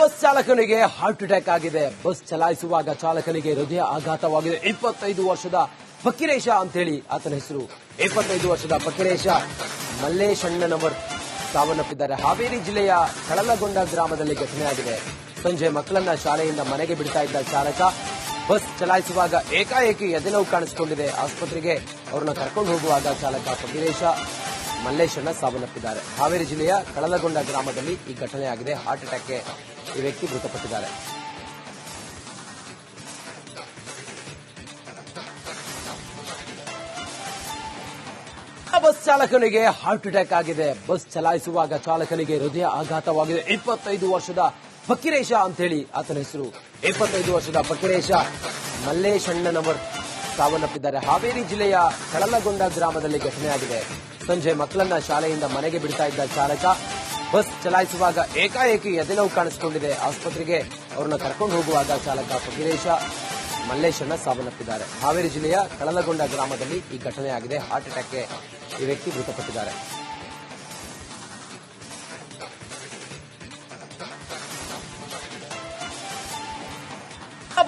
Bus ಚಾಲಕನಿಗೆ heart attack ಆಗಿದೆ. Bus ಚಲಾಯಿಸುವಾಗ ಚಾಲಕನಿಗೆ ಹೃದಯ ಆಘಾತವಾಗಿದೆ. ಇಪ್ಪತ್ತೈದು ವರ್ಷದ ಫಕೀರೇಶ ಅಂತೇಳಿ ಆತನ ಹೆಸರು. ಇಪ್ಪತ್ತೈದು ವರ್ಷದ ಫಕೀರೇಶ ಮಲ್ಲೇಶ್ ಅಣ್ಣನವರ್ ಸಾವನ್ನಪ್ಪಿದ್ದಾರೆ. ಹಾವೇರಿ ಜಿಲ್ಲೆಯ ಕಳಲಗೊಂಡ ಗ್ರಾಮದಲ್ಲಿ ಘಟನೆಯಾಗಿದೆ. ಸಂಜೆ ಮಕ್ಕಳನ್ನ ಶಾಲೆಯಿಂದ ಮನೆಗೆ ಬಿಡ್ತಾ ಇದ್ದ ಚಾಲಕ ಬಸ್ ಚಲಾಯಿಸುವಾಗ ಏಕಾಏಕಿ ಎದೆನೋವು ಕಾಣಿಸಿಕೊಂಡಿದೆ. ಆಸ್ಪತ್ರೆಗೆ ಅವರನ್ನು ಕರ್ಕೊಂಡು ಹೋಗುವಾಗ ಚಾಲಕ ಫಕೀರೇಶ ಮಲ್ಲೇಶಣ್ಣ ಸಾವನ್ನಪ್ಪಿದ್ದಾರೆ. ಹಾವೇರಿ ಜಿಲ್ಲೆಯ ಕಳಲಗೊಂಡ ಗ್ರಾಮದಲ್ಲಿ ಈ ಘಟನೆಯಾಗಿದೆ. ಹಾರ್ಟ್ ಅಟ್ಯಾಕ್ಗೆ ಈ ವ್ಯಕ್ತಿ ಮೃತಪಟ್ಟಿದ್ದಾರೆ. ಬಸ್ ಚಾಲಕನಿಗೆ ಹಾರ್ಟ್ ಅಟ್ಯಾಕ್ ಆಗಿದೆ. ಬಸ್ ಚಲಾಯಿಸುವಾಗ ಚಾಲಕನಿಗೆ ಹೃದಯ ಆಘಾತವಾಗಿದೆ. ಇಪ್ಪತ್ತೈದು ವರ್ಷದ ಫಕೀರೇಶ ಅಂತೇಳಿ ಆತನ ಹೆಸರು. ಇಪ್ಪತ್ತೈದು ವರ್ಷದ ಫಕೀರೇಶ ಮಲ್ಲೇಶಣ್ಣನವರ್ ಸಾವನ್ನಪ್ಪಿದ್ದಾರೆ. ಹಾವೇರಿ ಜಿಲ್ಲೆಯ ಕಳಲಗೊಂಡ ಗ್ರಾಮದಲ್ಲಿ ಘಟನೆಯಾಗಿದೆ. ಸಂಜೆ ಮಕ್ಕಳನ್ನ ಶಾಲೆಯಿಂದ ಮನೆಗೆ ಬಿಡ್ತಾ ಇದ್ದ ಚಾಲಕ, ಬಸ್ ಚಲಾಯಿಸುವಾಗ ಏಕಾಏಕಿ ಎದೆನೋವು ಕಾಣಿಸಿಕೊಂಡಿದೆ. ಆಸ್ಪತ್ರೆಗೆ ಅವರನ್ನು ಕರ್ಕೊಂಡು ಹೋಗುವಾಗ ಚಾಲಕ ಫಕೀರೇಶ ಮಲ್ಲೇಶಣ್ಣ ಸಾವನ್ನಪ್ಪಿದ್ದಾರೆ. ಹಾವೇರಿ ಜಿಲ್ಲೆಯ ಕಳಲಗೊಂಡ ಗ್ರಾಮದಲ್ಲಿ ಈ ಘಟನೆಯಾಗಿದೆ ಹಾರ್ಟ್ ಅಟ್ಯಾಕ್ಗೆ ಈ ವ್ಯಕ್ತಿ ಮೃತಪಟ್ಟಿದ್ದಾರೆ.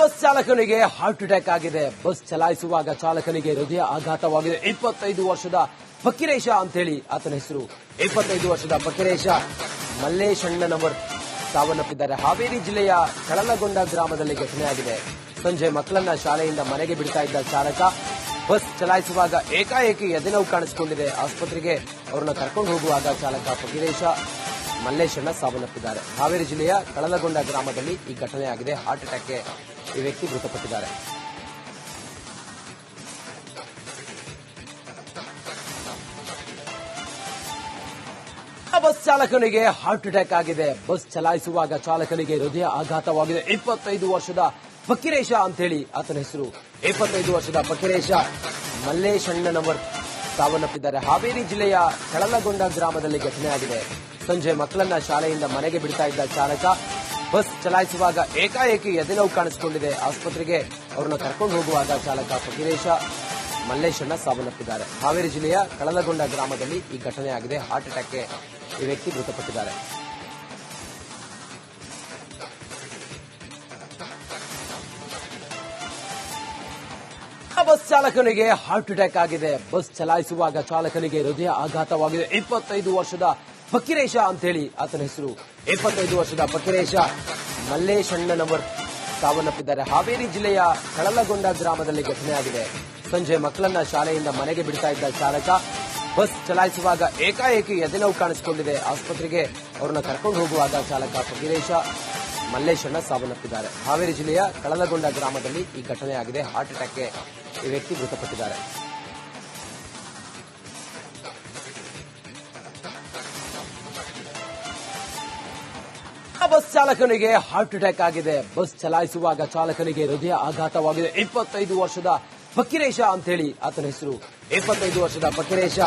ಬಸ್ ಚಾಲಕನಿಗೆ ಹಾರ್ಟ್ ಅಟ್ಯಾಕ್ ಆಗಿದೆ. ಬಸ್ ಚಲಾಯಿಸುವಾಗ ಚಾಲಕನಿಗೆ ಹೃದಯ ಆಘಾತವಾಗಿದೆ. ಇಪ್ಪತ್ತೈದು ವರ್ಷದ ಫಕೀರೇಶ ಅಂತೇಳಿ ಆತನ ಹೆಸರು. ಇಪ್ಪತ್ತೈದು ವರ್ಷದ ಫಕೀರೇಶ ಮಲ್ಲೇಶಣ್ಣನವರ್ ಸಾವನ್ನಪ್ಪಿದ್ದಾರೆ. ಹಾವೇರಿ ಜಿಲ್ಲೆಯ ಕಳಲಗೊಂಡ ಗ್ರಾಮದಲ್ಲಿ ಘಟನೆಯಾಗಿದೆ. ಸಂಜೆ ಮಕ್ಕಳನ್ನ ಶಾಲೆಯಿಂದ ಮನೆಗೆ ಬಿಡ್ತಾ ಇದ್ದ ಚಾಲಕ ಬಸ್ ಚಲಾಯಿಸುವಾಗ ಏಕಾಏಕಿ ಎದೆನೋವು ಕಾಣಿಸಿಕೊಂಡಿದೆ. ಆಸ್ಪತ್ರೆಗೆ ಅವರನ್ನು ಕರ್ಕೊಂಡು ಹೋಗುವಾಗ ಚಾಲಕ ಫಕೀರೇಶ ಮಲ್ಲೇಶಣ್ಣ ಸಾವನ್ನಪ್ಪಿದ್ದಾರೆ. ಹಾವೇರಿ ಜಿಲ್ಲೆಯ ಕಳಲಗೊಂಡ ಗ್ರಾಮದಲ್ಲಿ ಈ ಘಟನೆಯಾಗಿದೆ. ಹಾರ್ಟ್ ಅಟ್ಯಾಕ್ಗೆ ಈ ವ್ಯಕ್ತಿ ಮೃತಪಟ್ಟಿದ್ದಾರೆ. ಬಸ್ ಚಾಲಕನಿಗೆ ಹಾರ್ಟ್ ಅಟ್ಯಾಕ್ ಆಗಿದೆ. ಬಸ್ ಚಲಾಯಿಸುವಾಗ ಚಾಲಕನಿಗೆ ಹೃದಯ ಆಘಾತವಾಗಿದೆ. ಇಪ್ಪತ್ತೈದು ವರ್ಷದ ಫಕೀರೇಶ ಅಂತೇಳಿ ಆತನ ಹೆಸರು. ಇಪ್ಪತ್ತೈದು ವರ್ಷದ ಫಕೀರೇಶ ಮಲ್ಲೇಶಣ್ಣನವರ್ ಸಾವನ್ನಪ್ಪಿದ್ದಾರೆ. ಹಾವೇರಿ ಜಿಲ್ಲೆಯ ಕಳಲಗೊಂಡ ಗ್ರಾಮದಲ್ಲಿ ಘಟನೆಯಾಗಿದೆ ಸಂಜೆ ಮಕ್ಕಳನ್ನ ಶಾಲೆಯಿಂದ ಮನೆಗೆ ಬಿಡ್ತಾ ಇದ್ದ ಚಾಲಕ ಬಸ್ ಚಲಾಯಿಸುವಾಗ ಏಕಾಏಕಿ ಎದೆನೋವು ಕಾಣಿಸಿಕೊಂಡಿದೆ. ಆಸ್ಪತ್ರೆಗೆ ಅವರನ್ನು ಕರ್ಕೊಂಡು ಹೋಗುವಾಗ ಚಾಲಕ ಫಕೀರೇಶ ಮಲ್ಲೇಶಣ್ಣ ಸಾವನ್ನಪ್ಪಿದ್ದಾರೆ. ಹಾವೇರಿ ಜಿಲ್ಲೆಯ ಕಳಲಗೊಂಡ ಗ್ರಾಮದಲ್ಲಿ ಈ ಘಟನೆಯಾಗಿದೆ. ಹಾರ್ಟ್ ಅಟ್ಯಾಕ್ಗೆ ಈ ವ್ಯಕ್ತಿ ಮೃತಪಟ್ಟಿದ್ದಾರೆ. ಬಸ್ ಚಾಲಕನಿಗೆ ಹಾರ್ಟ್ ಅಟ್ಯಾಕ್ ಆಗಿದೆ. ಬಸ್ ಚಲಾಯಿಸುವಾಗ ಚಾಲಕನಿಗೆ ಹೃದಯ ಆಘಾತವಾಗಿದೆ. ಇಪ್ಪತ್ತೈದು ವರ್ಷದ ಫಕೀರೇಶ ಅಂತೇಳಿ ಆತನ ಹೆಸರು. ಇಪ್ಪತ್ತೈದು ವರ್ಷದ ಫಕೀರೇಶ ಮಲ್ಲೇಶಣ್ಣನವರ್ ಸಾವನ್ನಪ್ಪಿದ್ದಾರೆ. ಹಾವೇರಿ ಜಿಲ್ಲೆಯ ಕಳಲಗೊಂಡ ಗ್ರಾಮದಲ್ಲಿ ಘಟನೆಯಾಗಿದೆ. ಸಂಜೆ ಮಕ್ಕಳನ್ನ ಶಾಲೆಯಿಂದ ಮನೆಗೆ ಬಿಡ್ತಾ ಇದ್ದ ಚಾಲಕ ಬಸ್ ಚಲಾಯಿಸುವಾಗ ಏಕಾಏಕಿ ಎದೆನೋವು ಕಾಣಿಸಿಕೊಂಡಿದೆ. ಆಸ್ಪತ್ರೆಗೆ ಅವರನ್ನು ಕರ್ಕೊಂಡು ಹೋಗುವಾಗ ಚಾಲಕ ಪಗಿರೇಶ ಮಲ್ಲೇಶಣ್ಣ ಸಾವನ್ನಪ್ಪಿದ್ದಾರೆ. ಹಾವೇರಿ ಜಿಲ್ಲೆಯ ಕಳಲಗೊಂಡ ಗ್ರಾಮದಲ್ಲಿ ಈ ಘಟನೆಯಾಗಿದೆ. ಹಾರ್ಟ್ ಅಟ್ಯಾಕ್ಗೆ ಈ ವ್ಯಕ್ತಿ ಮೃತಪಟ್ಟಿದ್ದಾರೆ. ಬಸ್ ಚಾಲಕನಿಗೆ ಹಾರ್ಟ್ ಅಟ್ಯಾಕ್ ಆಗಿದೆ. ಬಸ್ ಚಲಾಯಿಸುವಾಗ ಚಾಲಕನಿಗೆ ಹೃದಯ ಆಘಾತವಾಗಿದೆ. ಇಪ್ಪತ್ತೈದು ವರ್ಷದ ಫಕೀರೇಶ ಅಂತೇಳಿ ಆತನ ಹೆಸರು. ಇಪ್ಪತ್ತೈದು ವರ್ಷದ ಫಕೀರೇಶ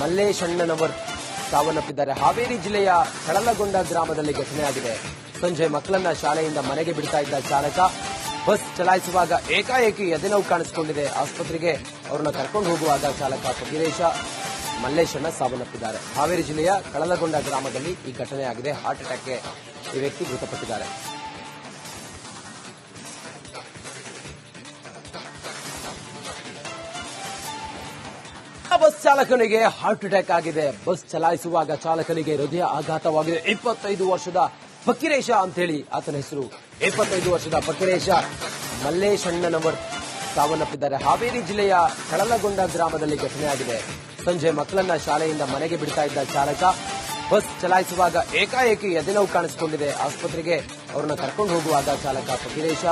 ಮಲ್ಲೇಶಣ್ಣನವರ್ ಸಾವನ್ನಪ್ಪಿದ್ದಾರೆ. ಹಾವೇರಿ ಜಿಲ್ಲೆಯ ಕಳಲಗೊಂಡ ಗ್ರಾಮದಲ್ಲಿ ಘಟನೆಯಾಗಿದೆ. ಸಂಜೆ ಮಕ್ಕಳನ್ನ ಶಾಲೆಯಿಂದ ಮನೆಗೆ ಬಿಡ್ತಾ ಇದ್ದ ಚಾಲಕ ಬಸ್ ಚಲಾಯಿಸುವಾಗ ಏಕಾಏಕಿ ಎದೆನೋವು ಕಾಣಿಸಿಕೊಂಡಿದೆ. ಆಸ್ಪತ್ರೆಗೆ ಅವರನ್ನು ಕರ್ಕೊಂಡು ಹೋಗುವಾಗ ಚಾಲಕ ಫಕೀರೇಶ ಮಲ್ಲೇಶಣ್ಣ ಸಾವನ್ನಪ್ಪಿದ್ದಾರೆ. ಹಾವೇರಿ ಜಿಲ್ಲೆಯ ಕಳಲಗೊಂಡ ಗ್ರಾಮದಲ್ಲಿ ಈ ಘಟನೆಯಾಗಿದೆ. ಹಾರ್ಟ್ ಅಟ್ಯಾಕ್ಗೆ ಈ ವ್ಯಕ್ತಿ ಮೃತಪಟ್ಟಿದ್ದಾರೆ. ಬಸ್ ಚಾಲಕನಿಗೆ ಹಾರ್ಟ್ ಅಟ್ಯಾಕ್ ಆಗಿದೆ. ಬಸ್ ಚಲಾಯಿಸುವಾಗ ಚಾಲಕನಿಗೆ ಹೃದಯ ಆಘಾತವಾಗಿದೆ. ಇಪ್ಪತ್ತೈದು ವರ್ಷದ ಫಕೀರೇಶ ಅಂತೇಳಿ ಆತನ ಹೆಸರು. ಇಪ್ಪತ್ತೈದು ವರ್ಷದ ಫಕೀರೇಶ ಮಲ್ಲೇಶಣ್ಣನವರ್ ಸಾವನ್ನಪ್ಪಿದ್ದಾರೆ. ಹಾವೇರಿ ಜಿಲ್ಲೆಯ ಕಳಲಗೊಂಡ ಗ್ರಾಮದಲ್ಲಿ ಘಟನೆಯಾಗಿದೆ ಸಂಜೆ ಮಕ್ಕಳನ್ನ ಶಾಲೆಯಿಂದ ಮನೆಗೆ ಬಿಡ್ತಾ ಇದ್ದ ಚಾಲಕ ಬಸ್ ಚಲಾಯಿಸುವಾಗ ಏಕಾಏಕಿ ಎದೆನೋವು ಕಾಣಿಸಿಕೊಂಡಿದೆ. ಆಸ್ಪತ್ರೆಗೆ ಅವರನ್ನು ಕರ್ಕೊಂಡು ಹೋಗುವಾಗ ಚಾಲಕ ಫಕೀರೇಶ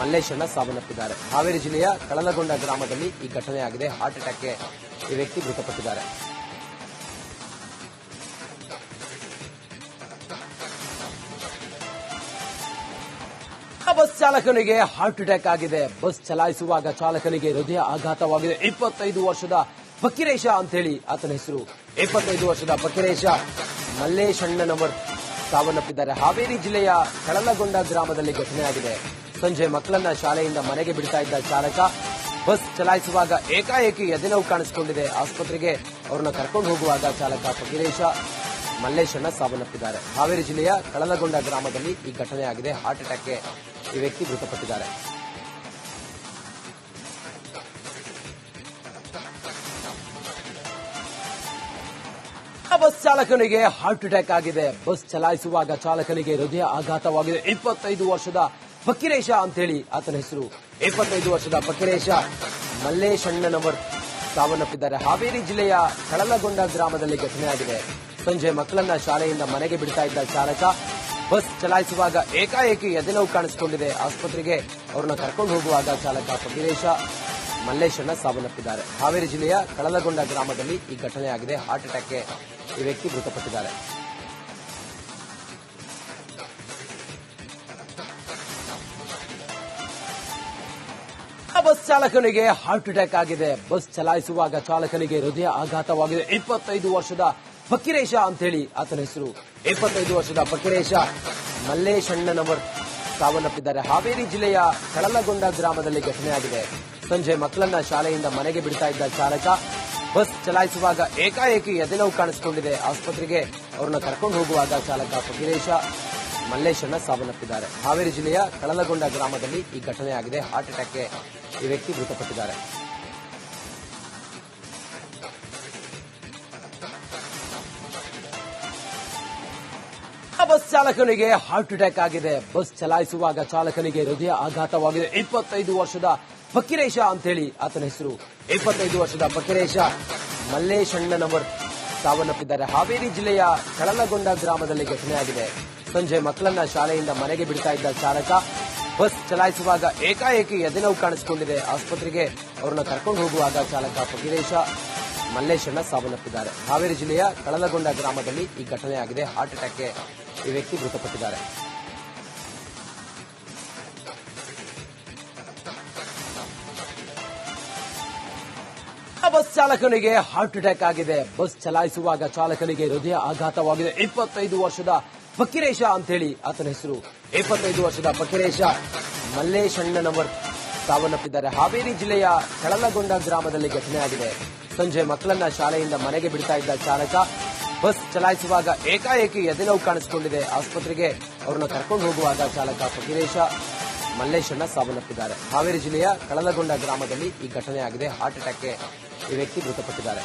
ಮಲ್ಲೇಶಣ್ಣ ಸಾವನ್ನಪ್ಪಿದ್ದಾರೆ. ಹಾವೇರಿ ಜಿಲ್ಲೆಯ ಕಳಲಗೊಂಡ ಗ್ರಾಮದಲ್ಲಿ ಈ ಘಟನೆಯಾಗಿದೆ ಹಾರ್ಟ್ ಅಟ್ಯಾಕ್ಗೆ ಈ ವ್ಯಕ್ತಿ ಮೃತಪಟ್ಟಿದ್ದಾರೆ. ಬಸ್ ಚಾಲಕನಿಗೆ ಹಾರ್ಟ್ ಅಟ್ಯಾಕ್ ಆಗಿದೆ. ಬಸ್ ಚಲಾಯಿಸುವಾಗ ಚಾಲಕನಿಗೆ ಹೃದಯ ಆಘಾತವಾಗಿದೆ. ಇಪ್ಪತ್ತೈದು ವರ್ಷದ ಫಕೀರೇಶ ಅಂತೇಳಿ ಆತನ ಹೆಸರು. ಇಪ್ಪತ್ತೈದು ವರ್ಷದ ಫಕೀರೇಶ ಮಲ್ಲೇಶ್ ಅಣ್ಣನವರ್ ಸಾವನ್ನಪ್ಪಿದ್ದಾರೆ. ಹಾವೇರಿ ಜಿಲ್ಲೆಯ ಕಳಲಗೊಂಡ ಗ್ರಾಮದಲ್ಲಿ ಘಟನೆಯಾಗಿದೆ. ಸಂಜೆ ಮಕ್ಕಳನ್ನ ಶಾಲೆಯಿಂದ ಮನೆಗೆ ಬಿಡ್ತಾ ಇದ್ದ ಚಾಲಕ ಬಸ್ ಚಲಾಯಿಸುವಾಗ ಏಕಾಏಕಿ ಎದೆನೋವು ಕಾಣಿಸಿಕೊಂಡಿದೆ. ಆಸ್ಪತ್ರೆಗೆ ಅವರನ್ನು ಕರ್ಕೊಂಡು ಹೋಗುವಾಗ ಚಾಲಕ ಫಕೀರೇಶ ಮಲ್ಲೇಶಣ್ಣ ಸಾವನ್ನಪ್ಪಿದ್ದಾರೆ. ಹಾವೇರಿ ಜಿಲ್ಲೆಯ ಕಳಲಗೊಂಡ ಗ್ರಾಮದಲ್ಲಿ ಈ ಘಟನೆ ಆಗಿದೆ. ಹಾರ್ಟ್ ಅಟ್ಯಾಕ್ಗೆ ಈ ವ್ಯಕ್ತಿ ಮೃತಪಟ್ಟಿದ್ದಾರೆ. ಬಸ್ ಚಾಲಕನಿಗೆ ಹಾರ್ಟ್ ಅಟ್ಯಾಕ್ ಆಗಿದೆ. ಬಸ್ ಚಲಾಯಿಸುವಾಗ ಚಾಲಕನಿಗೆ ಹೃದಯ ಆಘಾತವಾಗಿದೆ. ಇಪ್ಪತ್ತೈದು ವರ್ಷದ ಫಕೀರೇಶ ಅಂತೇಳಿ ಆತನ ಹೆಸರು. ಇಪ್ಪತ್ತೈದು ವರ್ಷದ ಫಕೀರೇಶ ಮಲ್ಲೇಶಣ್ಣನವರ್ ಸಾವನ್ನಪ್ಪಿದ್ದಾರೆ. ಹಾವೇರಿ ಜಿಲ್ಲೆಯ ಕಳಲಗೊಂಡ ಗ್ರಾಮದಲ್ಲಿ ಘಟನೆಯಾಗಿದೆ ಸಂಜೆ ಮಕ್ಕಳನ್ನ ಶಾಲೆಯಿಂದ ಮನೆಗೆ ಬಿಡ್ತಾ ಇದ್ದ ಚಾಲಕ ಬಸ್ ಚಲಾಯಿಸುವಾಗ ಏಕಾಏಕಿ ಎದೆನೋವು ಕಾಣಿಸಿಕೊಂಡಿದೆ. ಆಸ್ಪತ್ರೆಗೆ ಅವರನ್ನ ಕರ್ಕೊಂಡು ಹೋಗುವಾಗ ಚಾಲಕ ಫಕೀರೇಶ ಮಲ್ಲೇಶಣ್ಣ ಸಾವನ್ನಪ್ಪಿದ್ದಾರೆ. ಹಾವೇರಿ ಜಿಲ್ಲೆಯ ಕಳಲಗೊಂಡ ಗ್ರಾಮದಲ್ಲಿ ಈ ಘಟನೆಯಾಗಿದೆ ಹಾರ್ಟ್ ಅಟ್ಯಾಕ್ಗೆ ಈ ವ್ಯಕ್ತಿ ಮೃತಪಟ್ಟಿದ್ದಾರೆ. ಬಸ್ ಚಾಲಕನಿಗೆ ಹಾರ್ಟ್ ಅಟ್ಯಾಕ್ ಆಗಿದೆ. ಬಸ್ ಚಲಾಯಿಸುವಾಗ ಚಾಲಕನಿಗೆ ಹೃದಯ ಆಘಾತವಾಗಿದೆ. ಇಪ್ಪತ್ತೈದು ವರ್ಷದ ಫಕೀರೇಶ ಅಂತೇಳಿ ಆತನ ಹೆಸರು. ಇಪ್ಪತ್ತೈದು ವರ್ಷದ ಫಕೀರೇಶ ಮಲ್ಲೇಶಣ್ಣನವರ್ ಸಾವನ್ನಪ್ಪಿದ್ದಾರೆ. ಹಾವೇರಿ ಜಿಲ್ಲೆಯ ಕಳಲಗೊಂಡ ಗ್ರಾಮದಲ್ಲಿ ಘಟನೆಯಾಗಿದೆ ಸಂಜೆ ಮಕ್ಕಳನ್ನ ಶಾಲೆಯಿಂದ ಮನೆಗೆ ಬಿಡ್ತಾ ಇದ್ದ ಚಾಲಕ ಬಸ್ ಚಲಾಯಿಸುವಾಗ ಏಕಾಏಕಿ ಎದೆನೋವು ಕಾಣಿಸಿಕೊಂಡಿದೆ. ಆಸ್ಪತ್ರೆಗೆ ಅವರನ್ನ ಕರ್ಕೊಂಡು ಹೋಗುವಾಗ ಚಾಲಕ ಫಕೀರೇಶ ಮಲ್ಲೇಶಣ್ಣ ಸಾವನ್ನಪ್ಪಿದ್ದಾರೆ. ಹಾವೇರಿ ಜಿಲ್ಲೆಯ ಕಳಲಗೊಂಡ ಗ್ರಾಮದಲ್ಲಿ ಈ ಘಟನೆಯಾಗಿದೆ. ಹಾರ್ಟ್ ಅಟ್ಯಾಕ್ಗೆ ಈ ವ್ಯಕ್ತಿ ಮೃತಪಟ್ಟಿದ್ದಾರೆ. ಬಸ್ ಚಾಲಕನಿಗೆ ಹಾರ್ಟ್ ಅಟ್ಯಾಕ್ ಆಗಿದೆ. ಬಸ್ ಚಲಾಯಿಸುವಾಗ ಚಾಲಕನಿಗೆ ಹೃದಯ ಆಘಾತವಾಗಿದೆ. ಇಪ್ಪತ್ತೈದು ವರ್ಷದ ಫಕೀರೇಶ ಅಂತೇಳಿ ಆತನ ಹೆಸರು. ಇಪ್ಪತ್ತೈದು ವರ್ಷದ ಫಕೀರೇಶ ಮಲ್ಲೇಶಣ್ಣನವರ್ ಸಾವನ್ನಪ್ಪಿದ್ದಾರೆ. ಹಾವೇರಿ ಜಿಲ್ಲೆಯ ಕಳಲಗೊಂಡ ಗ್ರಾಮದಲ್ಲಿ ಘಟನೆಯಾಗಿದೆ. ಸಂಜೆ ಮಕ್ಕಳನ್ನ ಶಾಲೆಯಿಂದ ಮನೆಗೆ ಬಿಡ್ತಾ ಇದ್ದ ಚಾಲಕ ಬಸ್ ಚಲಾಯಿಸುವಾಗ ಏಕಾಏಕಿ ಎದೆನೋವು ಕಾಣಿಸಿಕೊಂಡಿದೆ. ಆಸ್ಪತ್ರೆಗೆ ಅವರನ್ನ ಕರ್ಕೊಂಡು ಹೋಗುವಾಗ ಚಾಲಕ ಫಕೀರೇಶ ಮಲ್ಲೇಶಣ್ಣ ಸಾವನ್ನಪ್ಪಿದ್ದಾರೆ. ಹಾವೇರಿ ಜಿಲ್ಲೆಯ ಕಳಲಗೊಂಡ ಗ್ರಾಮದಲ್ಲಿ ಈ ಘಟನೆಯಾಗಿದೆ ಹಾರ್ಟ್ ಅಟ್ಯಾಕ್ಗೆ ಈ ವ್ಯಕ್ತಿ ಮೃತಪಟ್ಟಿದ್ದಾರೆ. ಬಸ್ ಚಾಲಕನಿಗೆ ಹಾರ್ಟ್ ಅಟ್ಯಾಕ್ ಆಗಿದೆ. ಬಸ್ ಚಲಾಯಿಸುವಾಗ ಚಾಲಕನಿಗೆ ಹೃದಯ ಆಘಾತವಾಗಿದೆ. ಇಪ್ಪತ್ತೈದು ವರ್ಷದ ಫಕೀರೇಶ ಅಂತೇಳಿ ಆತನ ಹೆಸರು. ಇಪ್ಪತ್ತೈದು ವರ್ಷದ ಫಕೀರೇಶ ಮಲ್ಲೇಶಣ್ಣನವರ್ ಸಾವನ್ನಪ್ಪಿದ್ದಾರೆ. ಹಾವೇರಿ ಜಿಲ್ಲೆಯ ಕಳಲಗೊಂಡ ಗ್ರಾಮದಲ್ಲಿ ಘಟನೆಯಾಗಿದೆ ಸಂಜೆ ಮಕ್ಕಳನ್ನ ಶಾಲೆಯಿಂದ ಮನೆಗೆ ಬಿಡ್ತಾ ಇದ್ದ ಚಾಲಕ ಬಸ್ ಚಲಾಯಿಸುವಾಗ ಏಕಾಏಕಿ ಎದೆನೋವು ಕಾಣಿಸಿಕೊಂಡಿದೆ. ಆಸ್ಪತ್ರೆಗೆ ಅವರನ್ನು ಕರ್ಕೊಂಡು ಹೋಗುವಾಗ ಚಾಲಕ ಫಕೀರೇಶ ಮಲ್ಲೇಶಣ್ಣ ಸಾವನ್ನಪ್ಪಿದ್ದಾರೆ. ಹಾವೇರಿ ಜಿಲ್ಲೆಯ ಕಳಲಗೊಂಡ ಗ್ರಾಮದಲ್ಲಿ ಈ ಘಟನೆಯಾಗಿದೆ ಹಾರ್ಟ್ ಅಟ್ಯಾಕ್ಗೆ ಈ ವ್ಯಕ್ತಿ ಮೃತಪಟ್ಟಿದ್ದಾರೆ.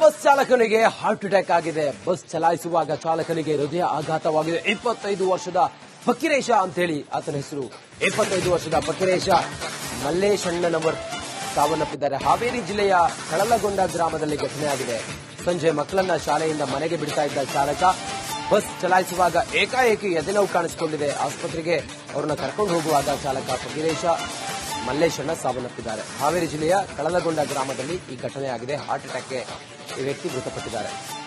ಬಸ್ ಚಾಲಕನಿಗೆ ಹಾರ್ಟ್ ಅಟ್ಯಾಕ್ ಆಗಿದೆ. ಬಸ್ ಚಲಾಯಿಸುವಾಗ ಚಾಲಕನಿಗೆ ಹೃದಯ ಆಘಾತವಾಗಿದೆ. ಇಪ್ಪತ್ತೈದು ವರ್ಷದ ಫಕೀರೇಶ ಅಂತೇಳಿ ಆತನ ಹೆಸರು. ಇಪ್ಪತ್ತೈದು ವರ್ಷದ ಫಕೀರೇಶ ಮಲ್ಲೇಶಣ್ಣನವರ್ ಸಾವನ್ನಪ್ಪಿದ್ದಾರೆ. ಹಾವೇರಿ ಜಿಲ್ಲೆಯ ಕಳಲಗೊಂಡ ಗ್ರಾಮದಲ್ಲಿ ಘಟನೆಯಾಗಿದೆ. ಸಂಜೆ ಮಕ್ಕಳನ್ನ ಶಾಲೆಯಿಂದ ಮನೆಗೆ ಬಿಡ್ತಾ ಇದ್ದ ಚಾಲಕ ಬಸ್ ಚಲಾಯಿಸುವಾಗ ಏಕಾಏಕಿ ಎದೆನೋವು ಕಾಣಿಸಿಕೊಂಡಿದೆ. ಆಸ್ಪತ್ರೆಗೆ ಅವರನ್ನ ಕರ್ಕೊಂಡು ಹೋಗುವಾಗ ಚಾಲಕ ಫಕೀರೇಶ ಮಲ್ಲೇಶಣ್ಣ ಸಾವನ್ನಪ್ಪಿದ್ದಾರೆ. ಹಾವೇರಿ ಜಿಲ್ಲೆಯ ಕಳಲಗೊಂಡ ಗ್ರಾಮದಲ್ಲಿ ಈ ಘಟನೆಯಾಗಿದೆ. ಹಾರ್ಟ್ ಅಟ್ಯಾಕ್ಗೆ ಈ ವ್ಯಕ್ತಿ ಮೃತಪಟ್ಟಿದ್ದಾರೆ.